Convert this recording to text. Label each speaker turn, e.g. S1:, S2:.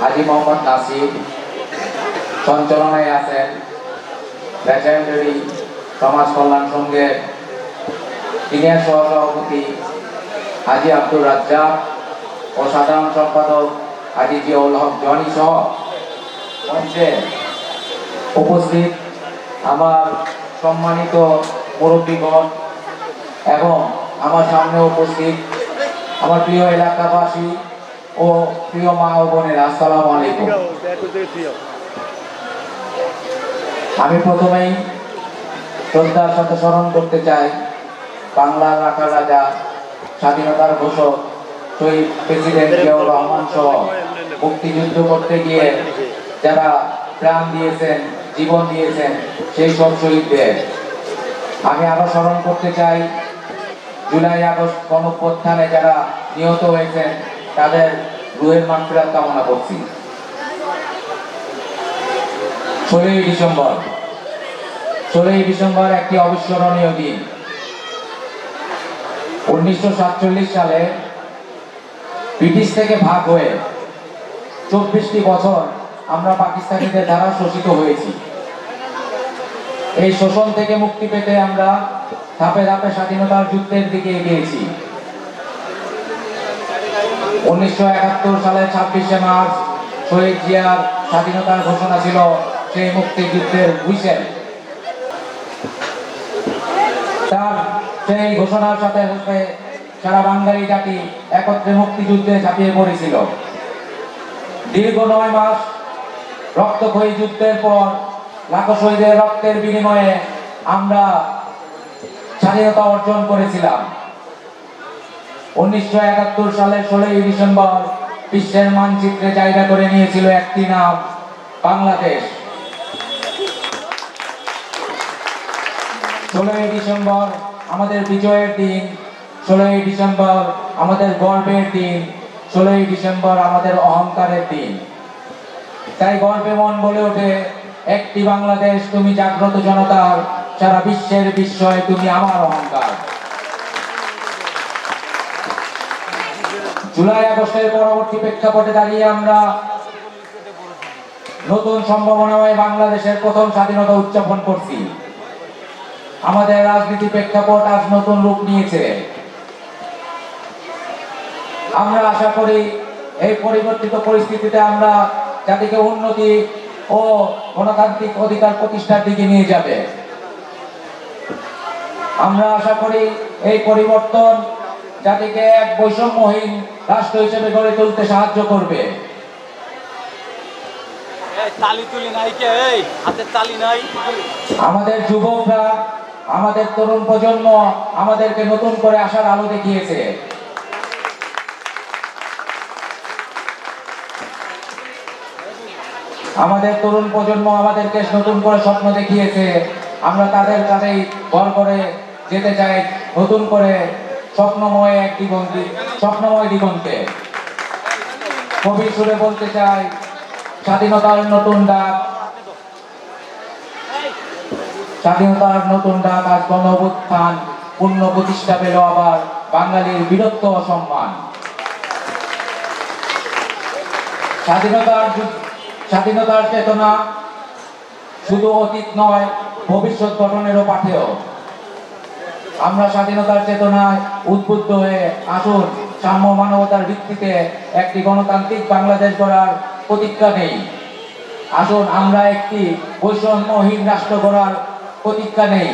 S1: হাজি মোহাম্মদ নাসির সঞ্চালনায় আছেন পেচানগড়ি সমাজ কল্যাণ সংঘের সিনিয়র সহসভাপতি হাজি আব্দুর রাজ্জাক ও সাধারণ সম্পাদক হাজি জিয়াউল হক জনি সহ মঞ্চে উপস্থিত আমার সম্মানিত মুরব্বীগণ এবং আমার সামনে উপস্থিত আমার প্রিয় এলাকাবাসী ও প্রিয় মা ও বোনেরা আসসালামু আলাইকুম। আমি প্রথমেই শ্রদ্ধার সাথে স্মরণ করতে চাই বাংলার রাখার রাজা স্বাধীনতার ঘোষক শহীদ প্রেসিডেন্ট জিয়াউর রহমান সহ মুক্তিযুদ্ধ করতে গিয়ে যারা প্রাণ দিয়েছেন জীবন দিয়েছেন সেই সব শহীদদের। আমি আরও স্মরণ করতে চাই জুলাই আগস্ট গণপ্রত্থানে যারা নিহত হয়েছেন তাদের রুহের মানফিরাত কামনা করছি। ষোলোই ডিসেম্বর। ষোলোই ডিসেম্বর একটি অবিস্মরণীয় দিন। উনিশশো সাতচল্লিশ সালে ব্রিটিশ থেকে ভাগ হয়ে চব্বিশটি বছর আমরা পাকিস্তানিদের দ্বারা শোষিত হয়েছি। এই শোষণ থেকে মুক্তি পেতে আমরা ধাপে ধাপে স্বাধীনতার যুদ্ধের দিকে এগিয়েছি। উনিশশো একাত্তর সালের মার্চ শহীদ জিয়ার স্বাধীনতার ঘোষণা ছিল সেই মুক্তিযুদ্ধের হুইসেল তার সেই ঘোষণার সাথে সারা বাঙালি জাতি একত্রে মুক্তিযুদ্ধে ঝাঁপিয়ে পড়েছিল। দীর্ঘ নয় মাস রক্তক্ষয়ী যুদ্ধের পর লাখো শহীদের রক্তের বিনিময়ে আমরা স্বাধীনতা অর্জন করেছিলাম। ডিসেম্বর বিশ্বের মানচিত্রে জায়গা করে নিয়েছিল একটি নাম, বাংলাদেশ। ষোলোই ডিসেম্বর আমাদের বিজয়ের দিন, ষোলোই ডিসেম্বর আমাদের গর্বের দিন, ষোলোই ডিসেম্বর আমাদের অহংকারের দিন। তাই গর্বে মন বলে ওঠে, একটি বাংলাদেশ, তুমি জাগ্রত জনতার, সারা বিশ্বের বিস্ময়ে তুমি আমার অহংকার। জুলাই আগস্টের পরবর্তী প্রেক্ষাপটে দাঁড়িয়ে আমরা নতুন সম্ভাবনাময় বাংলাদেশের প্রথম স্বাধীনতা উদযাপন করছি। আমাদের রাজনীতি প্রেক্ষাপট আজ নতুন রূপ নিয়েছে। আমরা আশা করি এই পরিবর্তিত পরিস্থিতিতে আমরা জাতিকে উন্নতি ও গণতান্ত্রিক অধিকার প্রতিষ্ঠার দিকে নিয়ে যাবে। আমরা আশা করি এই পরিবর্তন জাতিকে এক বৈষম্যহীন রাষ্ট্র হিসেবে গড়ে তুলতে সাহায্য করবে। আমাদের যুবকরা আমাদের তরুণ প্রজন্ম আমাদেরকে নতুন করে আসার আলো দেখিয়েছে। আমাদের তরুণ প্রজন্ম আমাদেরকে নতুন করে স্বপ্ন দেখিয়েছে। আমরা তাদের কাছেই ভর করে যেতে চাই নতুন করে স্বপ্নময় এক দিগন্তে, স্বপ্নময় দিগন্তে। কবির সুরে বলতে চাই, স্বাধীনতার নতুন ডাক। স্বাধীনতার নতুন ডাক আজ গণ পূর্ণ প্রতিষ্ঠা পেল আবার বাঙালির বীরত্ব অসম্মান। স্বাধীনতার স্বাধীনতার চেতনা শুধু অতীত নয়, ভবিষ্যৎ গঠনেরও পাঠেও। আমরা স্বাধীনতার চেতনায় উদ্বুদ্ধ হয়ে আসুন, সাম্য মানবতার ভিত্তিতে একটি গণতান্ত্রিক বাংলাদেশ গড়ার প্রতিজ্ঞা নেই। আসুন, আমরা একটি বৈষম্যহীন রাষ্ট্র গড়ার প্রতিজ্ঞা নেই।